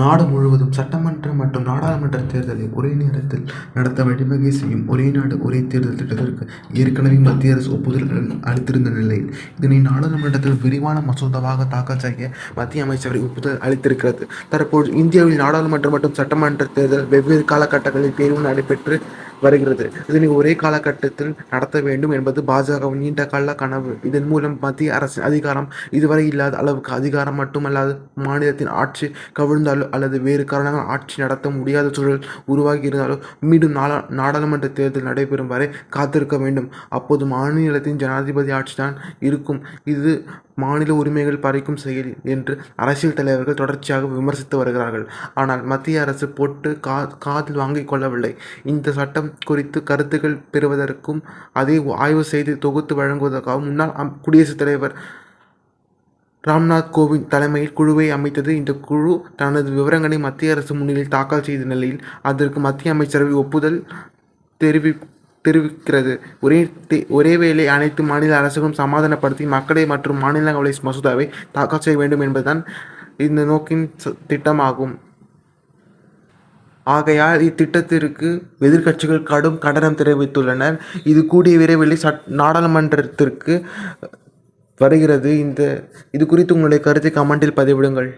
நாடு முழுவதும் சட்டமன்ற மற்றும் நாடாளுமன்ற தேர்தலை ஒரே நேரத்தில் நடத்த வழிவகை செய்யும் ஒரே நாடு ஒரே தேர்தல் திட்டத்திற்கு ஏற்கனவே மத்திய அரசு ஒப்புதல் அளித்திருந்த நிலையில் இதனை நாடாளுமன்றத்தில் விரிவான மசோதாவாக தாக்கல் செய்ய மத்திய அமைச்சரவை ஒப்புதல் அளித்திருக்கிறது. தற்போது இந்தியாவில் நாடாளுமன்ற மற்றும் சட்டமன்ற தேர்தல் வெவ்வேறு காலகட்டங்களில் தேர்வு நடைபெற்று வருகிறது. இதனை ஒரே காலகட்டத்தில் நடத்த வேண்டும் என்பது பாஜகவின் நீண்ட கால கனவு. இதன் மூலம் மத்திய அரசின் அதிகாரம் இதுவரை இல்லாத அளவுக்கு அதிகாரம் மட்டுமல்லாது மாநிலத்தின் ஆட்சி விழுந்தாலோ அல்லது வேறு காரணங்கள் ஆட்சி நடத்த முடியாத சூழல் உருவாகி இருந்தாலோ மீண்டும் நாடா நாடாளுமன்ற தேர்தல் நடைபெறும் வரை காத்திருக்க வேண்டும். அப்போது மாநிலத்தின் ஜனாதிபதி ஆட்சிதான் இருக்கும். இது மாநில உரிமைகள் பறிக்கும் செயல் என்று அரசியல் தலைவர்கள் தொடர்ச்சியாக விமர்சித்து வருகிறார்கள். ஆனால் மத்திய அரசு போட்டு கா காதில் வாங்கிக் கொள்ளவில்லை. இந்த சட்டம் குறித்து கருத்துக்கள் பெறுவதற்கும் அதை ஆய்வு செய்து தொகுத்து வழங்குவதற்காகவும் முன்னாள் அம்- குடியரசுத் தலைவர் ராம்நாத் கோவிந்த் தலைமையில் குழுவை அமைத்தது. இந்த குழு தனது விவரங்களை மத்திய அரசு முன்னிலையில் தாக்கல் செய்த நிலையில் அதற்கு மத்திய அமைச்சரவை ஒப்புதல் தெரிவி தெரிவிக்கிறது. ஒரே தே- ஒரே வேளை அனைத்து மாநில அரசுகளும் சமாதானப்படுத்தி மக்களை மற்றும் மாநிலங்களை மசோதாவை தாக்கல் செய்ய வேண்டும் என்பதுதான் இந்த நோக்கின் திட்டமாகும். ஆகையால் இத்திட்டத்திற்கு எதிர்க்கட்சிகள் கடும் கண்டனம் தெரிவித்துள்ளனர். இது கூடிய விரைவில் சட் நாடாளுமன்றத்திற்கு வருகிறது. இந்த இது குறித்து உங்களுடைய கருத்தை கமெண்டில் பதிவிடுங்கள்.